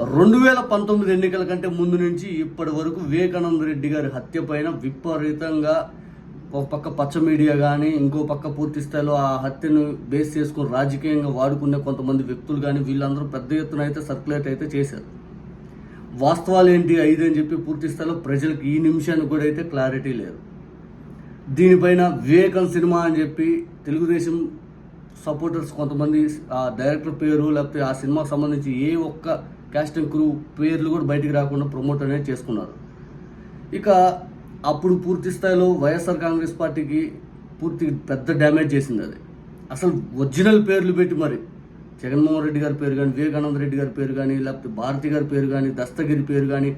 రెండు వేల పంతొమ్మిది ఎన్నికల కంటే ముందు నుంచి ఇప్పటి వరకు వివేకానంద రెడ్డి గారి హత్య పైన విపరీతంగా ఒక పక్క పచ్చ మీడియా కానీ ఇంకో పక్క పూర్తి స్థాయిలో ఆ హత్యను బేస్ చేసుకుని రాజకీయంగా వాడుకునే కొంతమంది వ్యక్తులు కానీ వీళ్ళందరూ పెద్ద ఎత్తున అయితే సర్క్యులేట్ అయితే చేశారు. వాస్తవాలు ఏంటి? ఐదు అని చెప్పి పూర్తి స్థాయిలో ప్రజలకు ఈ నిమిషానికి కూడా అయితే క్లారిటీ లేదు. దీనిపైన వివేకం సినిమా అని చెప్పి తెలుగుదేశం సపోర్టర్స్ కొంతమంది ఆ డైరెక్టర్ పేరు లేకపోతే ఆ సినిమాకి సంబంధించి ఏ ఒక్క క్యాస్ట్ క్రూ పేర్లు కూడా బయటికి రాకుండా ప్రమోట్ అనేది చేసుకున్నారు. ఇక అప్పుడు పూర్తి స్థాయిలో వైఎస్ఆర్ కాంగ్రెస్ పార్టీకి పూర్తి పెద్ద డ్యామేజ్ చేసింది అది. అసలు ఒరిజినల్ పేర్లు పెట్టి మరి జగన్మోహన్ రెడ్డి గారి పేరు కానీ వివేకానంద రెడ్డి గారి పేరు కానీ లేకపోతే భారతి గారి పేరు కానీ దస్తగిరి పేరు కానీ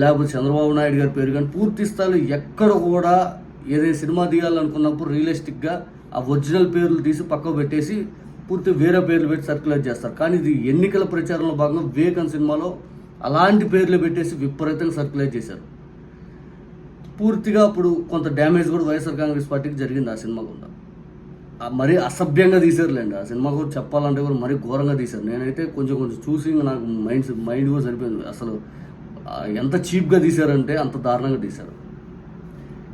లేకపోతే చంద్రబాబు నాయుడు గారి పేరు కానీ పూర్తి స్థాయిలో ఎక్కడ కూడా ఏదైనా సినిమా తీయాలనుకున్నప్పుడు రియలిస్టిక్గా ఆ ఒరిజినల్ పేర్లు తీసి పక్కకు పెట్టేసి పూర్తి వేరే పేర్లు పెట్టి సర్క్యులేట్ చేస్తారు. కానీ ఇది ఎన్నికల ప్రచారంలో భాగంగా వివేకన్ సినిమాలో అలాంటి పేర్లు పెట్టేసి విపరీతంగా సర్క్యులేట్ చేశారు. పూర్తిగా అప్పుడు కొంత డ్యామేజ్ కూడా వైఎస్ఆర్ కాంగ్రెస్ పార్టీకి జరిగింది ఆ సినిమా కూడా. మరీ అసభ్యంగా తీసారులేండి ఆ సినిమా కూడా చెప్పాలంటే కూడా మరీ ఘోరంగా తీశారు. నేనైతే కొంచెం కొంచెం చూసి నాకు మైండ్ మైండ్ కూడా సరిపోయింది. అసలు ఎంత చీప్గా తీశారంటే అంత దారుణంగా తీశారు.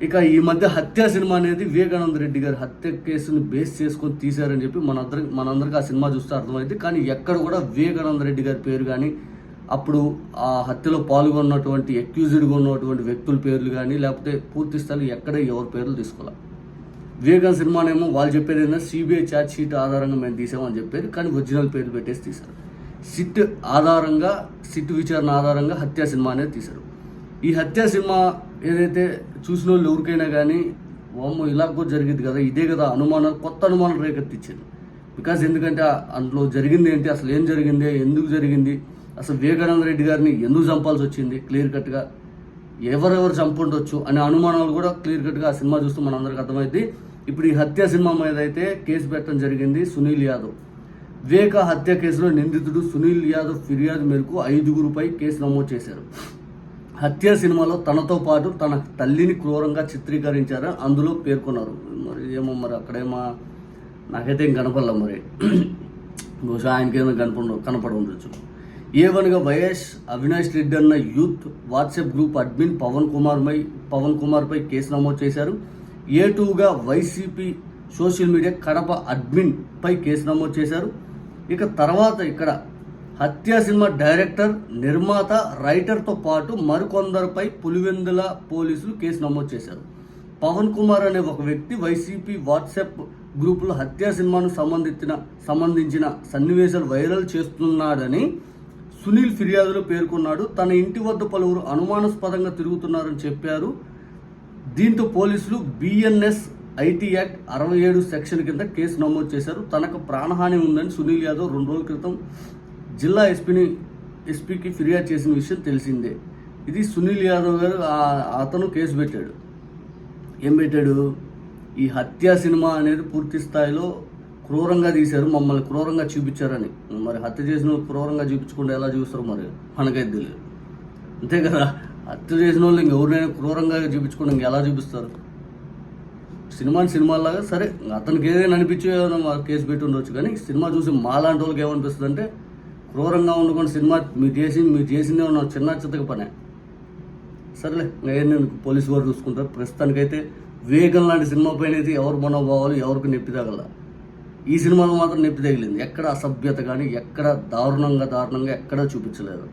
ఇక ఈ మధ్య హత్య సినిమా అనేది వివేకానంద రెడ్డి గారి హత్య కేసుని బేస్ చేసుకొని తీశారని చెప్పి మనందరి మనందరికి ఆ సినిమా చూస్తే అర్థమైంది. కానీ ఎక్కడ కూడా వివేకానంద రెడ్డి గారి పేరు కానీ అప్పుడు ఆ హత్యలో పాల్గొన్నటువంటి అక్యూజ్డ్గా ఉన్నటువంటి వ్యక్తుల పేర్లు కానీ లేకపోతే పూర్తి స్థాయి ఎక్కడ ఎవరి పేర్లు తీసుకోవాలి. వివేకానంద సినిమానేమో వాళ్ళు చెప్పేది ఏంటంటే సిబిఐ ఛార్జ్ షీట్ ఆధారంగా మేము తీసామని చెప్పేది కానీ ఒరిజినల్ పేరు పెట్టేసి తీశారు. సిట్ ఆధారంగా సిట్ విచారణ ఆధారంగా హత్య సినిమా అనేది తీశారు. ఈ హత్య సినిమా ఏదైతే చూసిన వాళ్ళు ఎవరికైనా కానీ వామ్మో ఇలా కూడా జరిగింది కదా ఇదే కదా అనుమానం కొత్త అనుమానం రేకెత్తించింది బికాజ్ ఎందుకంటే అందులో జరిగింది ఏంటి అసలు ఏం జరిగింది ఎందుకు జరిగింది అసలు వివేకానంద రెడ్డి గారిని ఎందుకు చంపాల్సి వచ్చింది క్లియర్ కట్గా ఎవరెవరు చంపుండొచ్చు అనే అనుమానాలు కూడా క్లియర్ కట్గా ఆ సినిమా చూస్తే మనందరికి అర్థమైంది ఇప్పుడు ఈ హత్య సినిమా మీద అయితే కేసు పెట్టడం జరిగింది సునీల్ యాదవ్. వివేక హత్య కేసులో నిందితుడు సునీల్ యాదవ్ ఫిర్యాదు మేరకు ఐదుగురుపై కేసు నమోదు చేశారు. హత్య సినిమాలో తనతో పాటు తన తల్లిని క్రూరంగా చిత్రీకరించారని అందులో పేర్కొన్నారు. మరి ఏమో మరి అక్కడేమో నాకైతే ఏం కనపడలే మరి. బహుశా ఆయనకేమో కనపడ కనపడ ఉండొచ్చు. ఏవనగా వైఎస్ అవినాష్ రెడ్డి అన్న youth WhatsApp group admin Pavan కుమార్పై Pavan కుమార్పై కేసు నమోదు చేశారు. ఏ టూగా YCP social media Kadapa admin పై కేసు నమోదు చేశారు. ఇక తర్వాత ఇక్కడ హత్య సినిమా డైరెక్టర్ నిర్మాత రైటర్తో పాటు మరికొందరిపై పులివెందుల పోలీసులు కేసు నమోదు చేశారు. పవన్ కుమార్ అనే ఒక వ్యక్తి వైసీపీ వాట్సాప్ గ్రూపులో హత్య సినిమాను సంబంధించిన సంబంధించిన సన్నివేశాలు వైరల్ చేస్తున్నాడని సునీల్ ఫిర్యాదులో పేర్కొన్నాడు. తన ఇంటి వద్ద పలువురు అనుమానాస్పదంగా తిరుగుతున్నారని చెప్పారు. దీంతో పోలీసులు బిఎన్ఎస్ ఐటీ యాక్ట్ అరవై ఏడు సెక్షన్ కింద కేసు నమోదు చేశారు. తనకు ప్రాణహాని ఉందని సునీల్ యాదవ్ రెండు రోజుల క్రితం జిల్లా ఎస్పీని ఎస్పీకి ఫిర్యాదు చేసిన విషయం తెలిసిందే. ఇది సునీల్ యాదవ్ గారు అతను కేసు పెట్టాడు. ఏం పెట్టాడు? ఈ హత్య సినిమా అనేది పూర్తి స్థాయిలో క్రూరంగా తీశారు మమ్మల్ని క్రూరంగా చూపించారని. మరి హత్య చేసిన వాళ్ళు క్రూరంగా చూపించకుండా ఎలా చూస్తారు మరి? మనకైతే తెలియదు. అంతే కదా? హత్య చేసిన వాళ్ళు ఇంకెవరినైనా క్రూరంగా చూపించకుండా ఇంక ఎలా చూపిస్తారు? సినిమాని సినిమాలాగా సరే అతనికి ఏదైనా అనిపించి ఏదైనా కేసు పెట్టి ఉండొచ్చు కానీ సినిమా చూసి మాలాంటి వాళ్ళకి ఏమనిపిస్తుంది అంటే క్రూరంగా ఉండకుండా సినిమా మీరు చేసి మీరు చేసిందే ఉన్న చిన్న చిత్తక పనే. సరేలే నేను పోలీసు వారు చూసుకుంటారు. ప్రస్తుతానికైతే వేగం లాంటి సినిమా పైన అయితే ఎవరు మనోభావాలు ఎవరికి నొప్పి తగల. ఈ సినిమాలో మాత్రం నొప్పి తగిలింది. ఎక్కడ అసభ్యత కానీ ఎక్కడ దారుణంగా దారుణంగా ఎక్కడా చూపించలేదు.